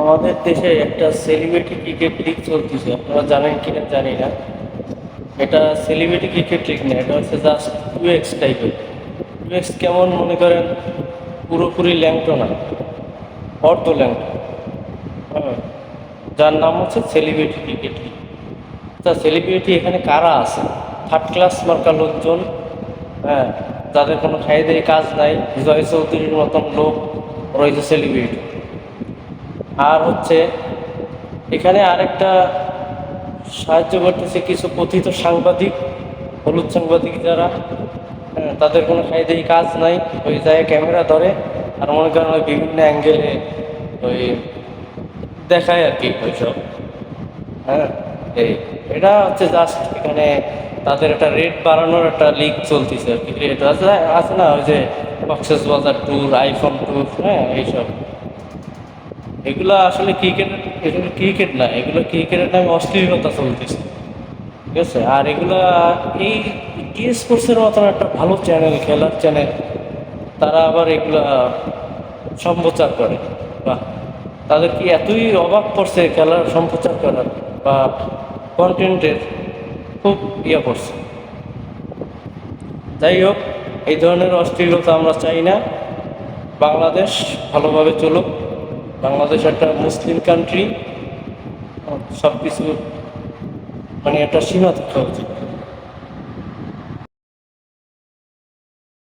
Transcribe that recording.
আমাদের দেশে একটা সেলিব্রিটি ক্রিকেট লিগ চলতেছে। আপনারা জানেন কিনা জানি না। এটা সেলিব্রিটি ক্রিকেট লিগ না, এটা হচ্ছে জাস্ট ইউএক্স টাইপের ইউএক্স কেমন মনে করেন? পুরোপুরি ল্যাংটো না। অর্ধ ল্যাংটো। হ্যাঁ। যার নাম হচ্ছে সেলিব্রিটি ক্রিকেট লিগ তা সেলিব্রিটি এখানে কারা আছে? থার্ড ক্লাস মার্কা লোকজন। হ্যাঁ। যাদের কোনো খাইদের কাজ নাই। জয় চৌধুরীর মতন লোক রয়েছে সেলিব্রিটি আর হচ্ছে এখানে আরেকটা সাহায্য করতেছে কিছু কথিত সাংবাদিক হলুদ সাংবাদিক যারা হ্যাঁ, তাদের কোনো খাইদেই কাজ নাই। ওই জায়গায় ক্যামেরা ধরে আর মনে করেন ওই বিভিন্ন অ্যাঙ্গেলে ওই দেখায় আর কি ওইসব। হ্যাঁ এই এটা হচ্ছে জাস্ট এখানে তাদের একটা রেট বাড়ানোর একটা লিগ চলতেছে আর কি। রেট আছে আছে না ওই যে কক্সেস বাজার ট্যুর আইফোন ট্যুর হ্যাঁ এইসব। এগুলো আসলে ক্রিকেট এগুলো ক্রিকেট না, এগুলো ক্রিকেটের নামে অশ্লীলতা চলতেছে। ঠিক আছে? আর এগুলা এই টি স্পোর্টসের মতন একটা ভালো চ্যানেল খেলার চ্যানেল তারা আবার এগুলা সম্প্রচার করে। বাহ! তাদের কি এতই অবাক করছে খেলার সম্প্রচার করার বা কন্টেন্টের খুব ইয়ে করছে। যাই হোক, এই ধরনের অশ্লীলতা আমরা চাই না। বাংলাদেশ ভালোভাবে চলুক। বাংলাদেশ একটা মুসলিম কান্ট্রি সব কিছু মানে একটা সীমা থাকা উচিত